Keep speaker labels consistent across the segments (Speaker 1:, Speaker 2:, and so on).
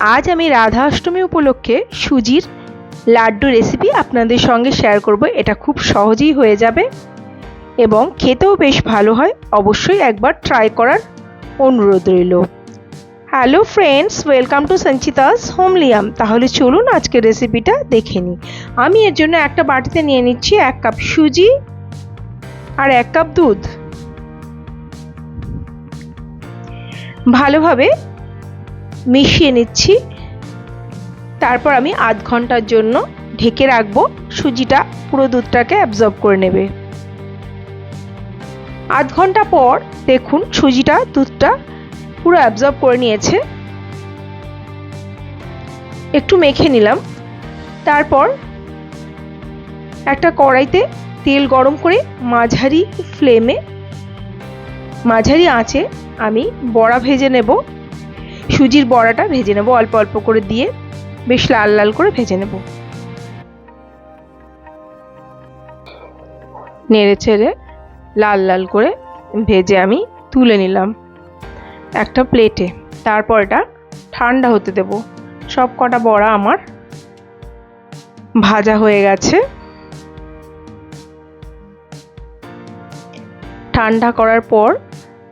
Speaker 1: আজ আমি রাধা অষ্টমী উপলক্ষে সুজির লাড্ডু রেসিপি আপনাদের সঙ্গে শেয়ার করব। এটা খুব সহজেই হয়ে যাবে এবং খেতেও বেশ ভালো হয়। অবশ্যই একবার ট্রাই করার অনুরোধ রইল। Hello friends welcome to Sanchita's হোমলিয়াম তাহলে চলুন আজকের রেসিপিটা দেখে নিই। আমি এর জন্য একটা বাটিতে নিয়ে নিচ্ছি এক কাপ সুজি আর এক কাপ দুধ। ভালোভাবে মিশিয়ে নিচ্ছি। তারপর আমি আধ ঘণ্টার জন্য ঢেকে রাখব। সুজিটা পুরো দুধটাকে অ্যাবজর্ব করে নেবে। আধ ঘণ্টা পর দেখুন সুজিটা, দুধটা পুরো অ্যাবজর্ব করে নিয়েছে। একটু মেখে নিলাম। তারপর একটা কড়াইতে তেল গরম করে মাঝারি ফ্লেমে, মাঝারি আঁচে আমি বড়া ভেজে নেব। সুজির বড়াটা ভেজে নেব, অল্প অল্প করে দিয়ে বেশ লাল লাল করে ভেজে নেব। নেড়ে ছেড়ে লাল লাল করে ভেজে আমি তুলে নিলাম একটা প্লেটে তারপর এটা ঠান্ডা হতে দেব। সব কটা বড়া আমার ভাজা হয়ে গেছে। ঠান্ডা করার পর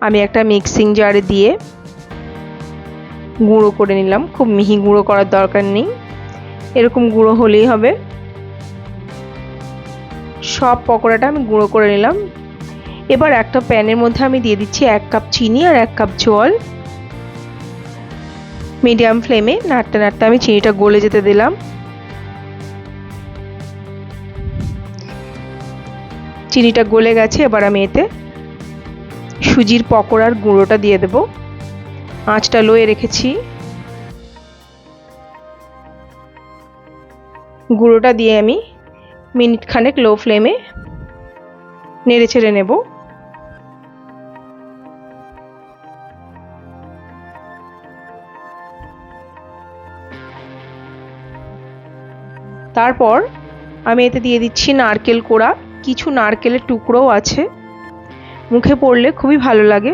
Speaker 1: আমি একটা মিক্সিং জারে দিয়ে গুঁড়ো করে নিলাম। খুব মিহি গুঁড়ো করার দরকার নেই। এরকম গুঁড়ো হলেই হবে। সব পকোড়াটা আমি গুঁড়ো করে নিলাম। এবার একটা প্যানের মধ্যে আমি দিয়ে দিচ্ছি এক কাপ চিনি আর এক কাপ জল। মিডিয়াম ফ্লেমে নাড়তে নাড়তে আমি চিনিটা গলে যেতে দিলাম। চিনিটা গলে গেছে, এবার আমি এতে সুজির পকোড়ার গুঁড়োটা দিয়ে দেব। আঁচটা লোয়ে রেখেছি। গুঁড়োটা দিয়ে আমি মিনিট খানেক লো ফ্লেমে নেড়ে ছেড়ে নেব। তারপর আমি এতে দিয়ে দিচ্ছি নারকেল কোড়া। কিছু নারকেলের টুকরোও আছে। মুখে পড়লে খুবই ভালো লাগে।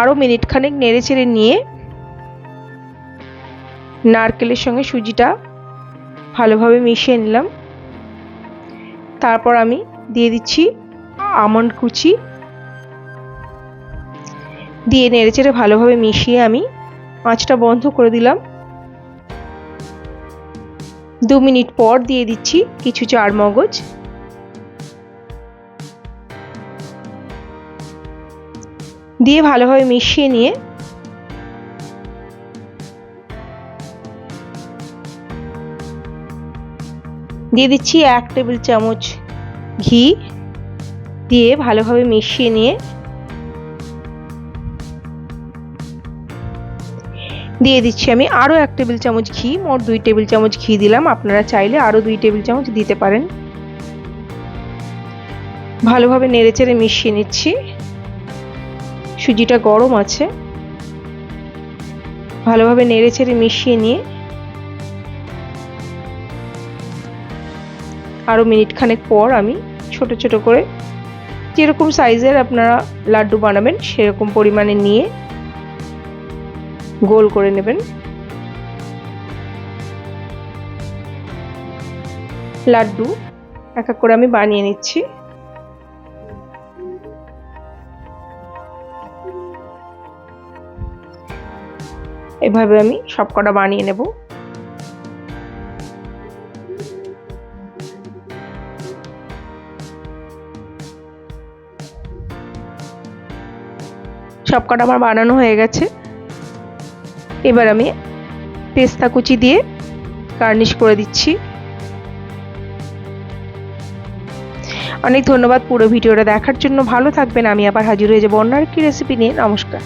Speaker 1: আরও মিনিট খানেক নেড়ে চেড়ে নিয়ে নারকেলের সঙ্গে সুজিটা ভালোভাবে মিশিয়ে নিলাম। তারপর আমি দিয়ে দিচ্ছি আমন্ড কুচি। দিয়ে নেড়েচেড়ে ভালোভাবে মিশিয়ে আমি আঁচটা বন্ধ করে দিলাম। দু মিনিট পর দিয়ে দিচ্ছি কিছু চার মগজ দিয়ে ভালোভাবে মিশিয়ে নিয়ে দিয়ে দিচ্ছি এক টেবিল চামচ ঘি দিয়ে ভালোভাবে মিশিয়ে নিয়ে দিয়ে দিচ্ছি আমি আরও এক টেবিল চামচ ঘি, মোট দুই টেবিল চামচ ঘি দিলাম। আপনারা চাইলে আরও দুই টেবিল চামচ দিতে পারেন। ভালোভাবে নেড়েচেড়ে মিশিয়ে নিচ্ছি। সুজিটা গরম আছে। ভালোভাবে নেড়েচেড়ে মিশিয়ে নিয়ে আরও মিনিট খানেক পর আমি ছোট ছোট করে যেরকম সাইজের আপনারা লাড্ডু বানাবেন, সেরকম পরিমাণে নিয়ে গোল করে নেবেন। লাড্ডু এক এক করে আমি বানিয়ে নিচ্ছি। এভাবে আমি সবকটা বানিয়ে নেব। সবকটা আমার বানানো হয়ে গেছে। এবার আমি পেস্তা কুচি দিয়ে গার্নিশ করে দিচ্ছি। অনেক ধন্যবাদ পুরো ভিডিওটা দেখার জন্য। ভালো থাকবেন। আমি আবার হাজির হয়ে যাব অন্য একটি রেসিপি নিয়ে। নমস্কার।